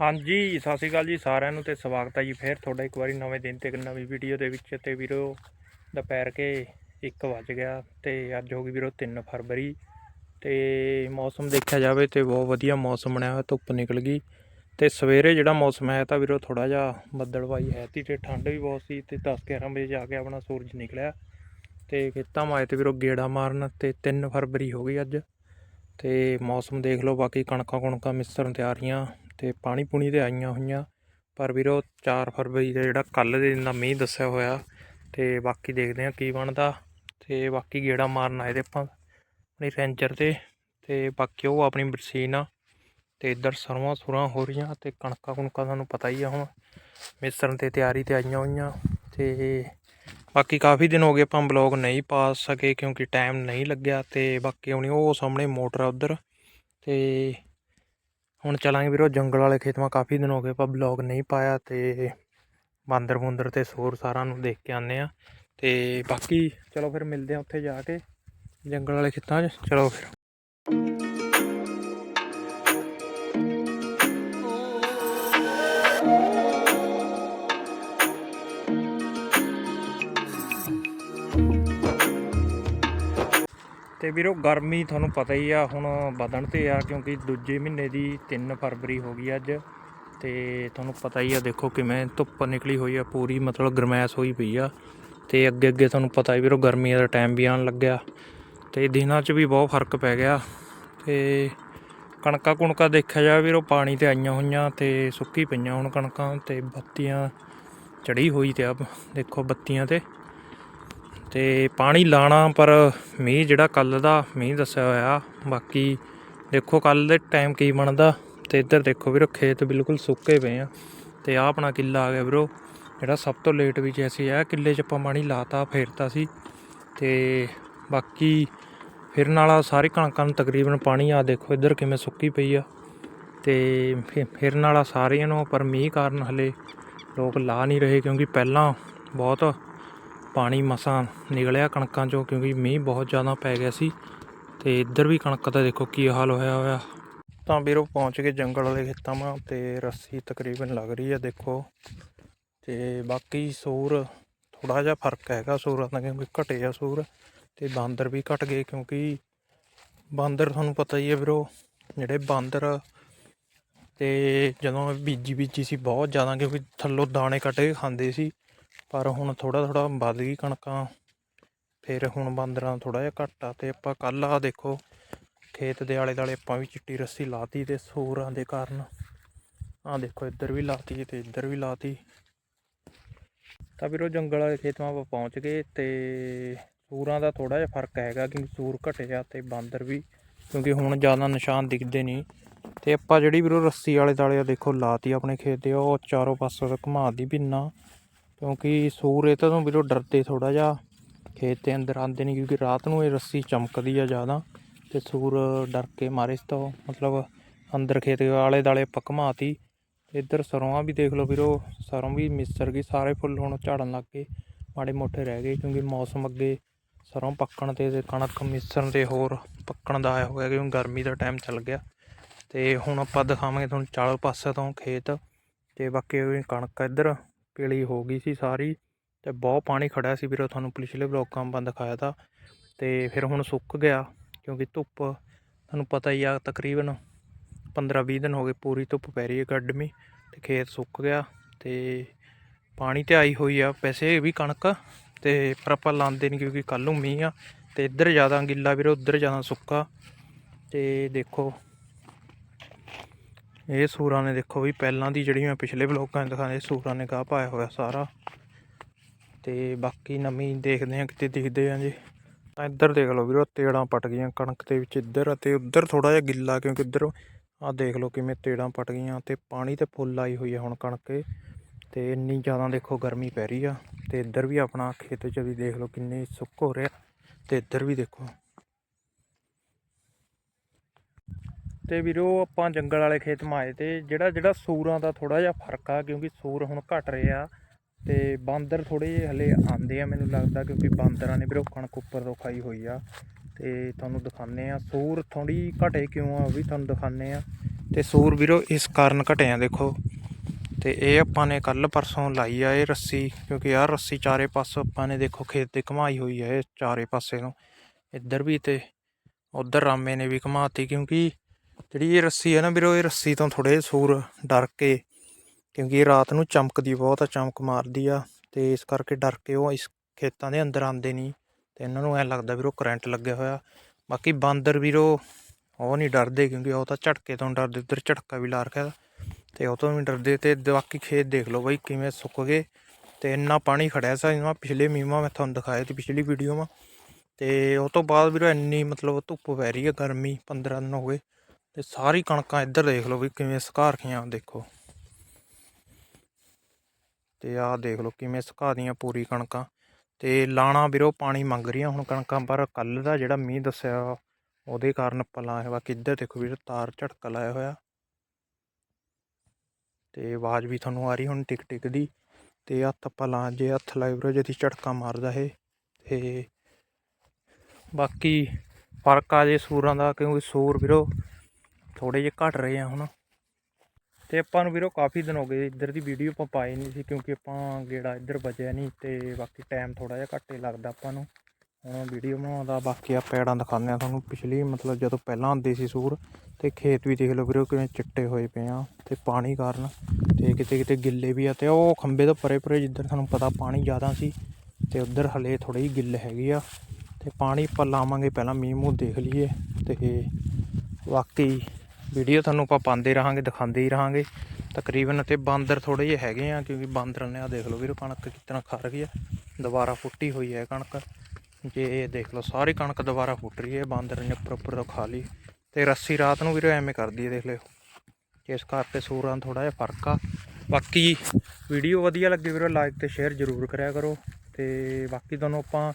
ਹਾਂਜੀ, ਸਤਿ ਸ਼੍ਰੀ ਅਕਾਲ ਜੀ ਸਾਰਿਆਂ ਨੂੰ ਤੇ ਸਵਾਗਤ ਹੈ ਜੀ ਫੇਰ ਤੁਹਾਡਾ ਇੱਕ ਵਾਰੀ ਨਵੇਂ ਦਿਨ ਤੇ ਇੱਕ ਨਵੀਂ ਵੀਡੀਓ ਦੇ ਵਿੱਚ ਤੇ ਵੀਰੋ ਦੁਪਹਿਰ ਕੇ 1 ਵਜ ਗਿਆ ਤੇ ਅੱਜ ਹੋ ਗਈ ਵੀਰੋ 3 ਫਰਵਰੀ ਤੇ ਮੌਸਮ ਦੇਖਿਆ ਜਾਵੇ ਤੇ ਬਹੁਤ ਵਧੀਆ ਮੌਸਮ ਬਣਿਆ ਹੋਇਆ, ਧੁੱਪ ਨਿਕਲ ਗਈ ਤੇ ਸਵੇਰੇ ਜਿਹੜਾ ਮੌਸਮ ਹੈ ਤਾਂ ਵੀਰੋ ਥੋੜਾ ਜਿਹਾ ਬੱਦਲਵਾਈ ਹੈ ਤੀ ਤੇ ਠੰਡ ਵੀ ਬਹੁਤ ਸੀ ਤੇ 10 11 ਵਜੇ ਜਾ ਕੇ ਆਪਣਾ ਸੂਰਜ ਨਿਕਲਿਆ ਤੇ ਖੇਤਾਂ ਮਾਏ ਤੇ ਵੀਰੋ ਗੇੜਾ ਮਾਰਨ ਤੇ 3 ਫਰਵਰੀ ਹੋ ਗਈ ਅੱਜ ਤੇ ਮੌਸਮ ਦੇਖ ਲਓ ਬਾਕੀ ਕਣਕਾਂ ਕੁਣਕਾਂ ਮਿਸਰਨ ਤਿਆਰੀਆਂ ਤੇ ਪਾਣੀ ਪੂਣੀ ਤੇ ਆਈਆਂ ਹੋਈਆਂ। ਪਰ ਵੀਰੋ 4 ਫਰਵਰੀ ਦਾ ਜਿਹੜਾ ਕੱਲ ਦੇ ਦਿਨ ਦਾ ਮੀਂਹ ਦੱਸਿਆ ਹੋਇਆ ਤੇ ਬਾਕੀ ਦੇਖਦੇ ਹਾਂ ਕੀ ਬਣਦਾ। ਤੇ ਬਾਕੀ ਗੇੜਾ ਮਾਰਨ ਆਏ ਤੇ ਆਪਾਂ ਆਪਣੀ ਰੈਂਜਰ ਤੇ ਤੇ ਬਾਕੀ ਉਹ ਆਪਣੀ ਬਰਸੀਨ ਆ ਤੇ ਇੱਧਰ ਸਰਵਾਂ ਸੁਰਾਂ ਹੋ ਰਹੀਆਂ ਤੇ ਕਣਕਾਂ ਕੁਣਕਾਂ ਤੁਹਾਨੂੰ ਪਤਾ ਹੀ ਆ ਹੁਣ। ਮਿਸਰਨ ਤੇ ਤਿਆਰੀ ਤੇ ਆਈਆਂ ਹੋਈਆਂ ਤੇ ਬਾਕੀ ਕਾਫੀ ਦਿਨ ਹੋ ਗਏ ਆਪਾਂ ਬਲੌਗ ਨਹੀਂ ਪਾ ਸਕੇ ਕਿਉਂਕਿ ਟਾਈਮ ਨਹੀਂ ਲੱਗਿਆ ਤੇ ਬਾਕੀ ਆਪਣੀ ਉਹ ਸਾਹਮਣੇ ਮੋਟਰ ਆ ਉਧਰ ਤੇ ਹੁਣ ਚਲਾਂਗੇ ਵੀਰੋ, ਜੰਗਲ ਵਾਲੇ ਖੇਤ। ਕਾਫੀ ਦਿਨ ਹੋ ਗਏ ਆਪਾਂ ਬਲੌਗ ਨਹੀਂ ਪਾਇਆ ਤੇ ਬਾਂਦਰ ਬੁੰਦਰ ਤੇ ਸੋਰ ਸਾਰਾ ਨੂੰ ਦੇਖ ਕੇ ਆਨੇ ਆ ਤੇ ਬਾਕੀ ਚਲੋ ਫਿਰ ਮਿਲਦੇ ਆ ਉੱਥੇ ਜਾ ਕੇ ਜੰਗਲ ਵਾਲੇ ਖੇਤਾਂ 'ਚ। ਚਲੋ ਫਿਰ। ਤੇ ਵੀਰੋ ਗਰਮੀ ਤੁਹਾਨੂੰ ਪਤਾ ਹੀ ਆ, ਹੁਣ ਵਧਣ ਤੇ ਆ ਕਿਉਂਕਿ ਦੂਜੇ ਮਹੀਨੇ ਦੀ 3 ਫਰਵਰੀ ਹੋ ਗਈ ਅੱਜ। ਤੇ ਤੁਹਾਨੂੰ ਪਤਾ ਹੀ ਆ, ਦੇਖੋ ਕਿਵੇਂ ਧੁੱਪ ਨਿਕਲੀ ਹੋਈ ਆ, ਪੂਰੀ ਮਤਲਬ ਗਰਮੈਸ਼ ਹੋਈ ਪਈ ਆ। ਤੇ ਅੱਗੇ ਅੱਗੇ ਤੁਹਾਨੂੰ ਪਤਾ ਹੀ ਵੀਰੋ ਗਰਮੀਆਂ ਦਾ ਟਾਈਮ ਵੀ ਆਉਣ ਲੱਗਿਆ। ਤੇ ਦਿਨਾਂ 'ਚ ਵੀ ਬਹੁਤ ਫ਼ਰਕ ਪੈ ਗਿਆ। ਤੇ ਕਣਕਾਂ ਕੁਣਕਾਂ ਦੇਖਿਆ ਜਾਵੇ ਵੀਰੋ, ਪਾਣੀ ਤੇ ਆਈਆਂ ਹੋਈਆਂ ਤੇ ਸੁੱਕੀ ਪਈਆਂ ਹੁਣ ਕਣਕਾਂ ਤੇ ਬੱਤੀਆਂ ਚੜੀ ਹੋਈ ਤੇ ਆ। ਦੇਖੋ ਬੱਤੀਆਂ ਤੇ ਤੇ ਪਾਣੀ ਲਾਣਾ, ਪਰ ਮੀਂਹ ਜਿਹੜਾ ਕੱਲ ਦਾ ਮੀਂਹ ਦੱਸਿਆ ਹੋਇਆ, ਬਾਕੀ ਦੇਖੋ ਕੱਲ ਦੇ ਟਾਈਮ ਕੀ ਬਣਦਾ, ਤੇ ਇੱਧਰ ਦੇਖੋ ਵੀਰੋ ਖੇਤ ਬਿਲਕੁਲ ਸੁੱਕੇ ਪਏ ਆ, ਤੇ ਆ ਆਪਣਾ ਕਿੱਲਾ ਆ ਗਿਆ ਵੀਰੋ, ਜਿਹੜਾ ਸਭ ਤੋਂ ਲੇਟ ਵਿੱਚ ਅਸੀਂ ਆ ਕਿੱਲੇ 'ਚ ਆਪਾਂ ਪਾਣੀ ਲਾਤਾ, ਫੇਰਤਾ ਸੀ, ਤੇ ਬਾਕੀ ਫਿਰ ਵਾਲਾ ਸਾਰੀ ਕਣਕਾਂ ਨੂੰ ਤਕਰੀਬਨ ਪਾਣੀ ਆ ਦੇਖੋ ਇੱਧਰ ਕਿਵੇਂ ਸੁੱਕੀ ਪਈ ਆ, ਤੇ ਫਿਰ ਫਿਰਨ ਵਾਲਾ ਸਾਰਿਆਂ ਨੂੰ, ਪਰ ਮੀਂਹ ਕਾਰਨ ਹਲੇ ਲੋਕ ਲਾ ਨਹੀਂ ਰਹੇ, ਕਿਉਂਕਿ ਪਹਿਲਾਂ ਬਹੁਤ ਪਾਣੀ ਮਸਾਂ ਨਿਕਲਿਆ ਕਣਕਾਂ ਚੋਂ ਕਿਉਂਕਿ ਮੀਂਹ ਬਹੁਤ ਜ਼ਿਆਦਾ ਪੈ ਗਿਆ ਸੀ ਤੇ ਇੱਧਰ ਵੀ ਕਣਕ ਦਾ ਦੇਖੋ ਕੀ ਹਾਲ ਹੋਇਆ ਹੋਇਆ। ਤਾਂ ਵੀਰੋ ਪਹੁੰਚ ਗਏ ਜੰਗਲ ਵਾਲੇ ਖੇਤਾਂ ਮਾ ਤੇ ਰੱਸੀ ਤਕਰੀਬਨ ਲੱਗ ਰਹੀ ਹੈ ਦੇਖੋ। ਤੇ ਬਾਕੀ ਸੂਰ ਥੋੜਾ ਜਿਹਾ ਫ਼ਰਕ ਹੈਗਾ ਸੂਰਾਂ ਦਾ ਕਿਉਂਕਿ ਘਟੇ ਆ ਸੂਰ ਤੇ ਬਾਂਦਰ ਵੀ ਘਟ ਗਏ ਕਿਉਂਕਿ ਬਾਂਦਰ ਤੁਹਾਨੂੰ ਪਤਾ ਹੀ ਹੈ ਵੀਰੋ, ਜਿਹੜੇ ਬਾਂਦਰ ਤੇ ਜਦੋਂ ਬੀਜੀ ਬੀਜੀ ਸੀ ਬਹੁਤ ਜ਼ਿਆਦਾ ਕਿਉਂਕਿ ਥੱਲੋਂ ਦਾਣੇ ਕੱਢ ਕੇ ਖਾਂਦੇ ਸੀ। ਪਰ ਹੁਣ ਥੋੜਾ ਥੋੜਾ ਵੱਧ ਗਈ ਕਣਕਾਂ। ਫਿਰ ਹੁਣ ਬਾਂਦਰਾਂ ਥੋੜਾ ਜਿਹਾ ਘੱਟ ਆ ਤੇ ਆਪਾਂ ਕੱਲ ਆ ਦੇਖੋ, ਖੇਤ ਦੇ ਆਲੇ ਦਾਲੇ ਆਪਾਂ ਵੀ ਚਿੱਟੀ ਰੱਸੀ ਲਾਤੀ ਤੇ ਸੂਰਾਂ ਦੇ ਕਾਰਨ। ਆ ਦੇਖੋ, ਇੱਧਰ ਵੀ ਲਾਤੀ ਤੇ ਇੱਧਰ ਵੀ ਲਾਤੀ। ਤਾਂ ਵੀਰੋ, ਜੰਗਲ ਵਾਲੇ ਖੇਤਾਂ ਆਪਾਂ ਪਹੁੰਚ ਗਏ ਤੇ ਸੂਰਾਂ ਦਾ ਥੋੜਾ ਜਿਹਾ ਫ਼ਰਕ ਹੈਗਾ ਕਿ ਸੂਰ ਘਟਿਆ ਤੇ ਬਾਂਦਰ ਵੀ, ਕਿਉਂਕਿ ਹੁਣ ਜ਼ਿਆਦਾ ਨਿਸ਼ਾਨ ਦਿਖਦੇ ਨਹੀਂ। ਤੇ ਆਪਾਂ ਜਿਹੜੀ ਵੀਰੋ ਰੱਸੀ ਵਾਲੇ ਦਾਲੇ ਆ ਦੇਖੋ, ਲਾਤੀ ਆਪਣੇ ਖੇਤ ਦੇ ਉਹ ਚਾਰੋਂ ਪਾਸੋਂ ਤੋਂ ਘੁਮਾਦੀ ਬਿੰਨਾ। ਕਿਉਂਕਿ ਸੂਰ ਇਹ ਤੋਂ ਵੀਰੋ ਡਰਦੇ ਥੋੜਾ ਜਿਹਾ। ਖੇਤ ਦੇ ਅੰਦਰ ਆਉਂਦੇ ਨਹੀਂ ਕਿਉਂਕਿ ਰਾਤ ਨੂੰ ਇਹ ਰੱਸੀ ਚਮਕਦੀ ਆ ਜ਼ਿਆਦਾ ਤੇ ਸੂਰ ਡਰ ਕੇ ਮਾਰੇ ਇਸ ਤੋਂ। ਮਤਲਬ ਅੰਦਰ ਖੇਤ ਦੇ ਆਲੇ ਦਾਲੇ ਆਪਾਂ ਘੁਮਾਤੀ ਇੱਧਰ ਸਰੋਂ ਵੀ ਦੇਖ ਲਓ ਵੀਰੋ, ਸਰੋਂ ਵੀ ਮਿਸਰ ਗਈ, ਸਾਰੇ ਫੁੱਲ ਹੁਣ ਝਾੜਨ ਲੱਗ ਗਏ, ਮਾੜੇ ਮੋਟੇ ਰਹਿ ਗਏ ਕਿਉਂਕਿ ਮੌਸਮ ਅੱਗੇ ਸਰੋਂ ਪੱਕਣ ਤੇ ਤੇ ਕਣਕ ਮਿਸਰ ਤੇ ਹੋਰ ਪੱਕਣ ਦਾ ਆਇਆ ਹੋਇਆ ਕਿਉਂਕਿ ਗਰਮੀ ਦਾ ਟਾਈਮ ਚੱਲ ਗਿਆ। ਤੇ ਹੁਣ ਆਪਾਂ ਦਿਖਾਵਾਂਗੇ ਤੁਹਾਨੂੰ ਚਾਲ ਪਾਸੇ ਤੋਂ ਖੇਤ ਤੇ ਬਾਕੀ ਕਣਕ ਇੱਧਰ ਪੀਲੀ ਹੋ ਗਈ ਸੀ ਸਾਰੀ ਤੇ ਬਹੁਤ ਪਾਣੀ ਖੜਿਆ ਸੀ ਵੀਰੋ ਤੁਹਾਨੂੰ ਪਿਛਲੇ ਬਲੌਕਾਂ ਆਪਾਂ ਦਿਖਾਇਆ ਤਾ ਤੇ ਫਿਰ ਹੁਣ ਸੁੱਕ ਗਿਆ ਕਿਉਂਕਿ ਧੁੱਪ ਤੁਹਾਨੂੰ ਪਤਾ ਹੀ ਆ ਤਕਰੀਬਨ 15-20 ਦਿਨ ਹੋ ਗਏ ਪੂਰੀ ਧੁੱਪ ਪੈ ਰਹੀ ਹੈ ਗਰਮੀ ਤੇ ਖੇਤ ਸੁੱਕ ਗਿਆ ਤੇ ਪਾਣੀ ਤੇ ਆਈ ਹੋਈ ਆ ਵੈਸੇ ਵੀ ਕਣਕ ਤੇ ਪਰ ਆਪਾਂ ਲਾਉਂਦੇ ਨਹੀਂ ਕਿਉਂਕਿ ਕੱਲ ਨੂੰ ਮੀਂਹ ਆ ਤੇ ਇੱਧਰ ਜ਼ਿਆਦਾ ਗਿੱਲਾ ਵੀਰੋ ਉੱਧਰ ਜ਼ਿਆਦਾ ਸੁੱਕਾ ਤੇ ਦੇਖੋ ਇਹ ਸੂਰਾਂ ਨੇ ਦੇਖੋ ਵੀ ਪਹਿਲਾਂ ਦੀ ਜਿਹੜੀ ਮੈਂ ਪਿਛਲੇ ਬਲੌਗਾਂ 'ਚ ਦਿਖਾਉਂਦੇ ਸੂਰਾਂ ਨੇ ਗਾਹ ਪਾਇਆ ਹੋਇਆ ਸਾਰਾ। ਤੇ ਬਾਕੀ ਨਵੀਂ ਦੇਖਦੇ ਹਾਂ, ਕਿਤੇ ਦਿਖਦੇ ਹਾਂ ਜੀ। ਤਾਂ ਇੱਧਰ ਦੇਖ ਲਓ ਵੀਰੋ ਤੇੜਾਂ ਪਟ ਗਈਆਂ ਕਣਕ ਦੇ ਵਿੱਚ ਇੱਧਰ ਅਤੇ ਉੱਧਰ ਥੋੜਾ ਜਿਹਾ ਗਿੱਲਾ ਕਿਉਂਕਿ ਉੱਧਰ ਆਹ ਦੇਖ ਲਓ ਕਿਵੇਂ ਤੇੜਾਂ ਪਟ ਗਈਆਂ ਤੇ ਪਾਣੀ ਤੇ ਫੁੱਲ ਆਈ ਹੋਈ ਆ ਹੁਣ ਕਣਕ 'ਤੇ ਤੇ ਇੰਨੀ ਜ਼ਿਆਦਾ ਦੇਖੋ ਗਰਮੀ ਪੈ ਰਹੀ ਆ ਤੇ ਇੱਧਰ ਵੀ ਆਪਣਾ ਖੇਤ 'ਚ ਵੀ ਦੇਖ ਲਓ ਕਿੰਨੇ ਸੁੱਕ ਹੋ ਰਿਹਾ ਤੇ ਇੱਧਰ ਵੀ ਦੇਖੋ ਤੇ ਵੀਰੋ, ਆਪਾਂ ਜੰਗਲ ਵਾਲੇ ਖੇਤ ਮਾ ਆਏ ਤੇ ਜਿਹੜਾ ਜਿਹੜਾ ਸੂਰਾਂ ਦਾ ਥੋੜਾ ਜਿਹਾ ਫ਼ਰਕ ਆ, ਕਿਉਂਕਿ ਸੂਰ ਹੁਣ ਘਟ ਰਹੇ ਆ ਤੇ ਬਾਂਦਰ ਥੋੜੇ ਜਿਹੇ ਹਲੇ ਆਂਦੇ ਆ ਮੈਨੂੰ ਲੱਗਦਾ, ਕਿਉਂਕਿ ਬਾਂਦਰਾਂ ਨੇ ਵੀਰੋ ਕਣਕ ਉੱਪਰ ਤੋਂ ਖਾਈ ਹੋਈ ਆ। ਤੇ ਤੁਹਾਨੂੰ ਦਿਖਾਉਂਦੇ ਆ, ਸੂਰ ਥੋੜੀ ਘਟੇ ਕਿਉਂ ਆ, ਉਹ ਵੀ ਤੁਹਾਨੂੰ ਦਿਖਾਉਂਦੇ ਆ। ਤੇ ਸੂਰ ਵੀਰੋ, ਇਸ ਕਾਰਨ ਘਟੇ ਆ, ਦੇਖੋ। ਤੇ ਇਹ ਆਪਾਂ ਨੇ ਕੱਲ ਪਰਸੋਂ ਲਾਈ ਆ ਇਹ ਰੱਸੀ, ਕਿਉਂਕਿ ਆਹ ਰੱਸੀ ਚਾਰੇ ਪਾਸੋਂ ਆਪਾਂ ਨੇ ਦੇਖੋ ਖੇਤ ਤੇ ਘਮਾਈ ਹੋਈ ਹੈ ਇਹ ਚਾਰੇ ਪਾਸੇ ਨੂੰ। ਇੱਧਰ ਵੀ ਤੇ ਉੱਧਰ ਰਾਮੇ ਨੇ ਵੀ ਘਮਾਤੀ, ਕਿਉਂਕਿ ਜਿਹੜੀ ਇਹ ਰੱਸੀ ਹੈ ਨਾ ਵੀਰੋ, ਇਹ ਰੱਸੀ ਤੋਂ ਥੋੜੇ ਸੂਰ ਡਰ ਕੇ, ਕਿਉਂਕਿ ਇਹ ਰਾਤ ਨੂੰ ਚਮਕਦੀ ਬਹੁਤ ਆ, ਚਮਕ ਮਾਰਦੀ ਆ ਤੇ ਇਸ ਕਰਕੇ ਡਰ ਕੇ ਉਹ ਇਸ ਖੇਤਾਂ ਦੇ ਅੰਦਰ ਆਉਂਦੇ ਨਹੀਂ ਤੇ ਇਹਨਾਂ ਨੂੰ ਐ ਲੱਗਦਾ ਵੀਰੋ ਕਰੰਟ ਲੱਗਿਆ ਹੋਇਆ। ਬਾਕੀ ਬਾਂਦਰ ਵੀਰੋ, ਉਹ ਨਹੀਂ ਡਰਦੇ ਕਿਉਂਕਿ ਉਹ ਤਾਂ ਝਟਕੇ ਤੋਂ ਡਰਦੇ, ਉੱਧਰ ਝਟਕਾ ਵੀ ਲਾ ਰੱਖਿਆ ਤੇ ਉਹ ਤੋਂ ਵੀ ਡਰਦੇ ਤੇ ਬਾਕੀ ਖੇਤ ਦੇਖ ਲਓ ਬਾਈ ਕਿਵੇਂ ਸੁੱਕ ਗਏ ਤੇ ਇੰਨਾ ਪਾਣੀ ਖੜਿਆ ਸੀ ਜਿਵੇਂ ਪਿਛਲੇ ਮੀਂਹਾਂ ਮੈਂ ਤੁਹਾਨੂੰ ਦਿਖਾਇਆ ਸੀ ਪਿਛਲੀ ਵੀਡੀਓ ਮਾ ਤੇ ਉਹ ਤੋਂ ਬਾਅਦ ਵੀਰੋ ਇੰਨੀ ਮਤਲਬ ਧੁੱਪ ਪੈ ਰਹੀ ਹੈ ਗਰਮੀ 15 ਦਿਨ ਹੋ ਗਏ ਤੇ ਸਾਰੀ ਕਣਕਾਂ ਇੱਧਰ ਦੇਖ ਲਓ ਵੀ ਕਿਵੇਂ ਸੁਕਾ ਰਖੀਆਂ, ਦੇਖੋ। ਤੇ ਆਹ ਦੇਖ ਲਓ ਕਿਵੇਂ ਸੁਕਾ ਦੀਆਂ ਪੂਰੀ ਕਣਕਾਂ। ਤੇ ਲਾਣਾ ਵੀਰੋ, ਪਾਣੀ ਮੰਗ ਰਹੀਆਂ ਹੁਣ ਕਣਕਾਂ, ਪਰ ਕੱਲ ਦਾ ਜਿਹੜਾ ਮੀਂਹ ਦੱਸਿਆ, ਉਹਦੇ ਕਾਰਨ ਆਪਾਂ ਲਾਇਆ ਬਾਕੀ ਇੱਧਰ ਦੇਖੋ ਵੀਰੋ, ਤਾਰ ਝਟਕਾ ਲਾਇਆ ਹੋਇਆ। ਤੇ ਆਵਾਜ਼ ਵੀ ਤੁਹਾਨੂੰ ਆ ਰਹੀ, ਹੁਣ ਟਿਕ ਟਿਕ ਦੀ ਤੇ ਹੱਥ ਆਪਾਂ ਜੇ ਹੱਥ ਲਾਏ ਵੀਰੋ ਜਦੀ ਝਟਕਾ ਮਾਰਦਾ ਹੈ ਤੇ ਬਾਕੀ ਫ਼ਰਕ ਆ ਜੇ ਸੂਰਾਂ ਦਾ, ਕਿਉਂਕਿ ਸੂਰ ਵੀਰੋ ਥੋੜੇ ਜਿਹੇ ਘਟ ਰਹੇ ਆ ਹੁਣ। ਤੇ ਆਪਾਂ ਨੂੰ ਵੀਰੋ ਕਾਫੀ ਦਿਨ ਹੋ ਗਏ ਇੱਧਰ ਦੀ ਵੀਡੀਓ ਆਪਾਂ ਪਾਈ ਨਹੀਂ ਸੀ ਕਿਉਂਕਿ ਆਪਾਂ ਗੇੜਾ ਇੱਧਰ ਬਚਿਆ ਨਹੀਂ ਤੇ ਬਾਕੀ ਟਾਈਮ ਥੋੜਾ ਜਿਹਾ ਘੱਟ ਹੀ ਲੱਗਦਾ ਆਪਾਂ ਨੂੰ। ਹੁਣ ਵੀਡੀਓ ਬਣਾਉਂਦਾ ਬਾਕੀ ਆ ਪੈੜਾਂ ਦਿਖਾਉਂਦੇ ਆ ਤੁਹਾਨੂੰ ਪਿਛਲੀ ਮਤਲਬ ਜਦੋਂ ਪਹਿਲਾਂ ਆਉਂਦੇ ਸੀ ਸੂਰ ਤੇ ਖੇਤ ਵੀ ਦੇਖ ਲਓ ਵੀਰੋ ਕਿਵੇਂ ਚਿੱਟੇ ਹੋਏ ਪਏ ਆ ਤੇ ਪਾਣੀ ਕਾਰਨ ਤੇ ਕਿਤੇ ਕਿਤੇ ਗਿੱਲੇ ਵੀ ਆ ਤੇ ਉਹ ਖੰਬੇ ਤੋਂ ਪਰੇ ਪਰੇ ਜਿੱਧਰ ਤੁਹਾਨੂੰ ਪਤਾ ਪਾਣੀ ਜ਼ਿਆਦਾ ਸੀ ਤੇ ਉੱਧਰ ਹਲੇ ਥੋੜੀ ਜਿਹੀ ਗਿੱਲ ਹੈਗੀ ਆ ਤੇ ਪਾਣੀ ਆਪਾਂ ਲਾਵਾਂਗੇ ਪਹਿਲਾਂ ਮੀਂਹ ਮੂੰਹ ਦੇਖ ਲਈਏ ਤੇ ਬਾਕੀ ਵੀਡੀਓ ਤੁਹਾਨੂੰ ਆਪਾਂ ਪਾਉਂਦੇ ਰਹਾਂਗੇ, ਦਿਖਾਉਂਦੇ ਹੀ ਰਹਾਂਗੇ। ਤਕਰੀਬਨ ਤੇ ਬਾਂਦਰ ਥੋੜੇ ਜਿਹੇ ਹੈਗੇ ਆ, ਕਿਉਂਕਿ ਬਾਂਦਰਾਂ ਨੇ ਆ ਦੇਖ ਲਓ ਵੀਰੋ, ਕਣਕ ਕਿਤਨਾ ਖਾ ਰਹੀ ਆ। ਦੁਬਾਰਾ ਫੁੱਟੀ ਹੋਈ ਹੈ ਕਣਕ। ਜੇ ਇਹ ਦੇਖ ਲਓ, ਸਾਰੀ ਕਣਕ ਦੁਬਾਰਾ ਫੁੱਟ ਰਹੀ ਹੈ, ਬਾਂਦਰ ਨੇ ਉੱਪਰ ਉੱਪਰ ਤੋਂ ਖਾ ਲਈ। ਤੇ ਰੱਸੀ ਰਾਤ ਨੂੰ ਵੀਰੋ ਐਵੇਂ ਕਰਦੀ ਹੈ, ਦੇਖ ਲਿਓ। ਇਸ ਕਰਕੇ ਸੂਰਾਂ ਥੋੜਾ ਜਿਹਾ ਫ਼ਰਕ ਆ। ਬਾਕੀ ਵੀਡੀਓ ਵਧੀਆ ਲੱਗੀ ਵੀਰੋ ਲਾਈਕ ਤੇ ਸ਼ੇਅਰ ਜ਼ਰੂਰ ਕਰਿਆ ਕਰੋ। ਤੇ ਬਾਕੀ ਤੁਹਾਨੂੰ ਆਪਾਂ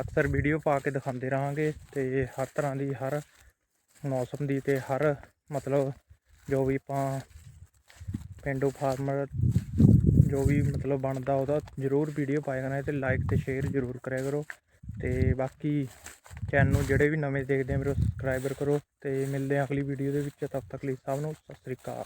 ਅਕਸਰ ਵੀਡੀਓ ਪਾ ਕੇ ਦਿਖਾਉਂਦੇ ਰਹਾਂਗੇ। ਤੇ ਹਰ ਤਰ੍ਹਾਂ ਦੀ ਹਰ ਮੌਸਮ ਦੀ ਤੇ ਹਰ ਮਤਲਬ ਜੋ ਵੀ ਆਪਾਂ ਪਿੰਡੂ ਫਾਰਮਰ ਜੋ ਵੀ ਮਤਲਬ ਬਣਦਾ ਉਹਦਾ ਜ਼ਰੂਰ ਵੀਡੀਓ ਪਾਇਆ ਕਰਨਾ ਤੇ ਲਾਈਕ ਤੇ ਸ਼ੇਅਰ ਜ਼ਰੂਰ ਕਰਿਆ ਕਰੋ ਤੇ ਬਾਕੀ ਚੈਨਲ ਨੂੰ ਜਿਹੜੇ ਵੀ ਨਵੇਂ ਦੇਖਦੇ ਆ ਮੇਰੇ ਸਬਸਕ੍ਰਾਈਬਰ ਕਰੋ ਤੇ ਮਿਲਦੇ ਆ ਅਗਲੀ ਵੀਡੀਓ ਦੇ ਵਿੱਚ, ਤਦ ਤੱਕ ਲਈ ਸਭ ਨੂੰ ਸਤਿ ਸ੍ਰੀ ਅਕਾਲ।